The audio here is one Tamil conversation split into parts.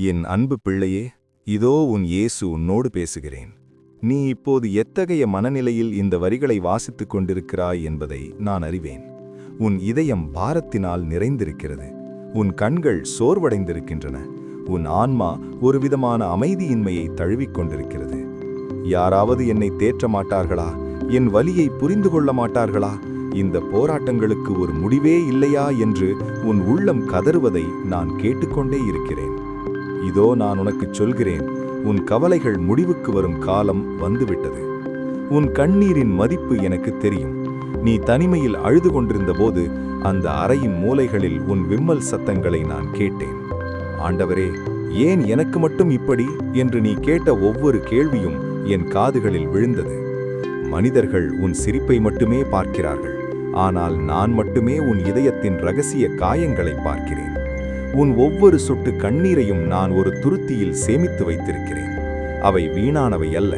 என் அன்பு பிள்ளையே இதோ உன் இயேசு உன்னோடு பேசுகிறேன். நீ இப்போது எத்தகைய மனநிலையில் இந்த வரிகளை வாசித்துக் கொண்டிருக்கிறாய் என்பதை நான் அறிவேன். உன் இதயம் பாரத்தினால் நிறைந்திருக்கிறது. உன் கண்கள் சோர்வடைந்திருக்கின்றன. உன் ஆன்மா ஒருவிதமான அமைதியின்மையை தழுவிக் கொண்டிருக்கிறது. யாராவது என்னை தேற்ற மாட்டார்களா? என் வலியை புரிந்து கொள்ள மாட்டார்களா? இந்த போராட்டங்களுக்கு ஒரு முடிவே இல்லையா என்று உன் உள்ளம் கதறுவதை நான் கேட்டுக்கொண்டே இருக்கிறேன். இதோ நான் உனக்குச் சொல்கிறேன் உன் கவலைகள் முடிவுக்கு வரும் காலம் வந்துவிட்டது. உன் கண்ணீரின் மதிப்பு எனக்கு தெரியும். நீ தனிமையில் அழுது கொண்டிருந்தபோது அந்த அறையின் மூலைகளில் உன் விம்மல் சத்தங்களை நான் கேட்டேன். ஆண்டவரே ஏன் எனக்கு மட்டும் இப்படி? என்று நீ கேட்ட ஒவ்வொரு கேள்வியும் என் காதுகளில் விழுந்தது. மனிதர்கள் உன் சிரிப்பை மட்டுமே பார்க்கிறார்கள். ஆனால் நான் மட்டுமே உன் இதயத்தின் ரகசிய காயங்களை பார்க்கிறேன். உன் ஒவ்வொரு சொட்டு கண்ணீரையும் நான் ஒரு துருத்தியில் சேமித்து வைத்திருக்கிறேன். அவை வீணானவை அல்ல.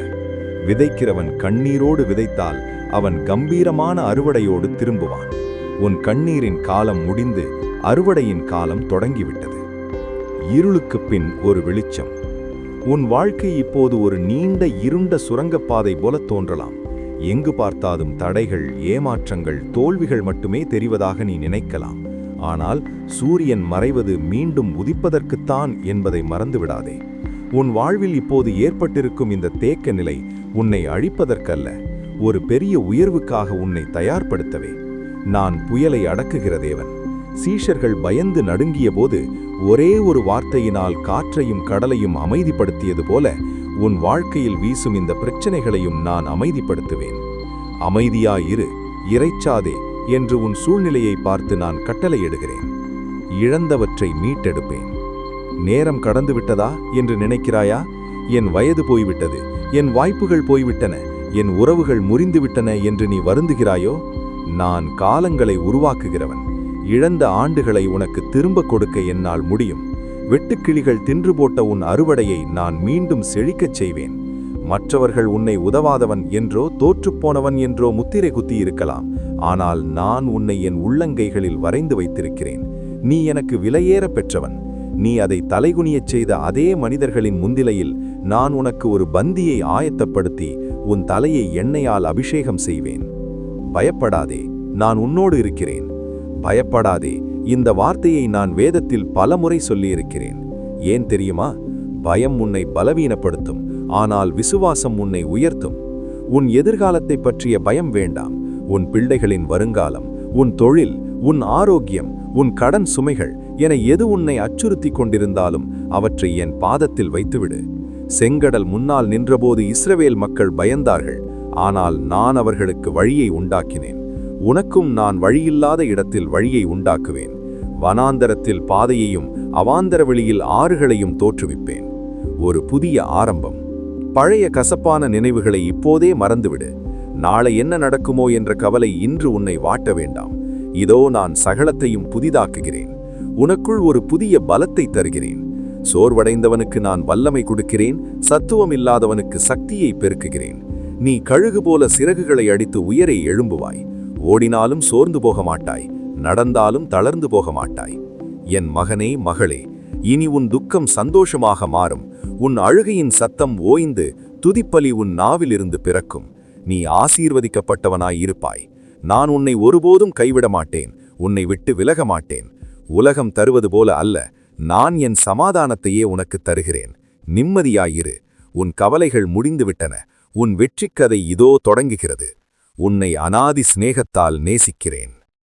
விதைக்கிறவன் கண்ணீரோடு விதைத்தால் அவன் கம்பீரமான அறுவடையோடு திரும்புவான். உன் கண்ணீரின் காலம் முடிந்து அறுவடையின் காலம் தொடங்கிவிட்டது. இருளுக்குப் பின் ஒரு வெளிச்சம். உன் வாழ்க்கை இப்போது ஒரு நீண்ட இருண்ட சுரங்கப்பாதை போல தோன்றலாம். எங்கு பார்த்தாலும் தடைகள் ஏமாற்றங்கள் தோல்விகள் மட்டுமே தெரிவதாக நீ நினைக்கலாம். ஆனால் சூரியன் மறைவது மீண்டும் உதிப்பதற்குத்தான் என்பதை மறந்துவிடாதே. உன் வாழ்வில் இப்போது ஏற்பட்டிருக்கும் இந்த தேக்க நிலை உன்னை அழிப்பதற்கல்ல. ஒரு பெரிய உயர்வுக்காக உன்னை தயார்படுத்தவே. நான் புயலை அடக்குகிற தேவன். சீஷர்கள் பயந்து நடுங்கிய போது ஒரே ஒரு வார்த்தையினால் காற்றையும் கடலையும் அமைதிப்படுத்தியது போல உன் வாழ்க்கையில் வீசும் இந்த பிரச்சனைகளையும் நான் அமைதிப்படுத்துவேன். அமைதியாயிரு இறைச்சாதே. என்று உன் சூழ்நிலையை பார்த்து நான் கட்டளையிடுகிறேன். இழந்தவற்றை மீட்டெடுப்பேன். நேரம் கடந்து விட்டதா என்று நினைக்கிறாயா? என் வயது போய்விட்டது என் வாய்ப்புகள் போய்விட்டன என் உறவுகள் முறிந்துவிட்டன என்று நீ வருந்துகிறாயோ? நான் காலங்களை உருவாக்குகிறவன். இழந்த ஆண்டுகளை உனக்கு திரும்ப கொடுக்க என்னால் முடியும். வெட்டுக்கிளிகள் தின்று போட்ட உன் அறுவடையை நான் மீண்டும் செழிக்கச் செய்வேன். மற்றவர்கள் உன்னை உதவாதவன் என்றோ தோற்றுப்போனவன் என்றோ முத்திரை குத்தி இருக்கலாம் ஆனால் நான் உன்னை என் உள்ளங்கைகளில் வரைந்து வைத்திருக்கிறேன். நீ எனக்கு விலையேற பெற்றவன். நீ அதை தலைகுனியச் செய்த அதே மனிதர்களின் முந்திலையில் நான் உனக்கு ஒரு பந்தியை ஆயத்தப்படுத்தி உன் தலையை எண்ணெயால் அபிஷேகம் செய்வேன். பயப்படாதே நான் உன்னோடு இருக்கிறேன். பயப்படாதே இந்த வார்த்தையை நான் வேதத்தில் பலமுறை சொல்லியிருக்கிறேன். ஏன் தெரியுமா? பயம் உன்னை பலவீனப்படுத்தும். ஆனால் விசுவாசம் உன்னை உயர்த்தும். உன் எதிர்காலத்தை பற்றிய பயம் வேண்டாம். உன் பிள்ளைகளின் வருங்காலம் உன் தொழில் உன் ஆரோக்கியம் உன் கடன் சுமைகள் என எது உன்னை அச்சுறுத்திக் கொண்டிருந்தாலும் அவற்றை என் பாதத்தில் வைத்துவிடு. செங்கடல் முன்னால் நின்றபோது இஸ்ரவேல் மக்கள் பயந்தார்கள். ஆனால் நான் அவர்களுக்கு வழியை உண்டாக்கினேன். உனக்கும் நான் வழியில்லாத இடத்தில் வழியை உண்டாக்குவேன். வனாந்தரத்தில் பாதையையும் அவாந்தர வெளியில் ஆறுகளையும் தோற்றுவிப்பேன். ஒரு புதிய ஆரம்பம். பழைய கசப்பான நினைவுகளை இப்போதே மறந்துவிடு. நாளை என்ன நடக்குமோ என்ற கவலை இன்று உன்னை வாட்ட வேண்டாம். இதோ நான் சகலத்தையும் புதிதாக்குகிறேன். உனக்குள் ஒரு புதிய பலத்தை தருகிறேன். சோர்வடைந்தவனுக்கு நான் வல்லமை கொடுக்கிறேன். சத்துவம் இல்லாதவனுக்கு சக்தியை பெருக்குகிறேன். நீ கழுகு போல சிறகுகளை அடித்து உயரை எழும்புவாய். ஓடினாலும் சோர்ந்து போக மாட்டாய். நடந்தாலும் தளர்ந்து போக மாட்டாய். என் மகனே மகளே இனி உன் துக்கம் சந்தோஷமாக மாறும். உன் அழுகையின் சத்தம் ஓய்ந்து துதிப்பலி உன் நாவிலிருந்து பிறக்கும். நீ ஆசீர்வதிக்கப்பட்டவனாய் இருப்பாய். நான் உன்னை ஒருபோதும் கைவிட மாட்டேன். உன்னை விட்டு விலக மாட்டேன். உலகம் தருவது போல அல்ல. நான் என் சமாதானத்தையே உனக்கு தருகிறேன். நிம்மதியாயிரு. உன் கவலைகள் முடிந்துவிட்டன. உன் வெற்றிக்கதை இதோ தொடங்குகிறது. உன்னை அனாதி சிநேகத்தால் நேசிக்கிறேன்.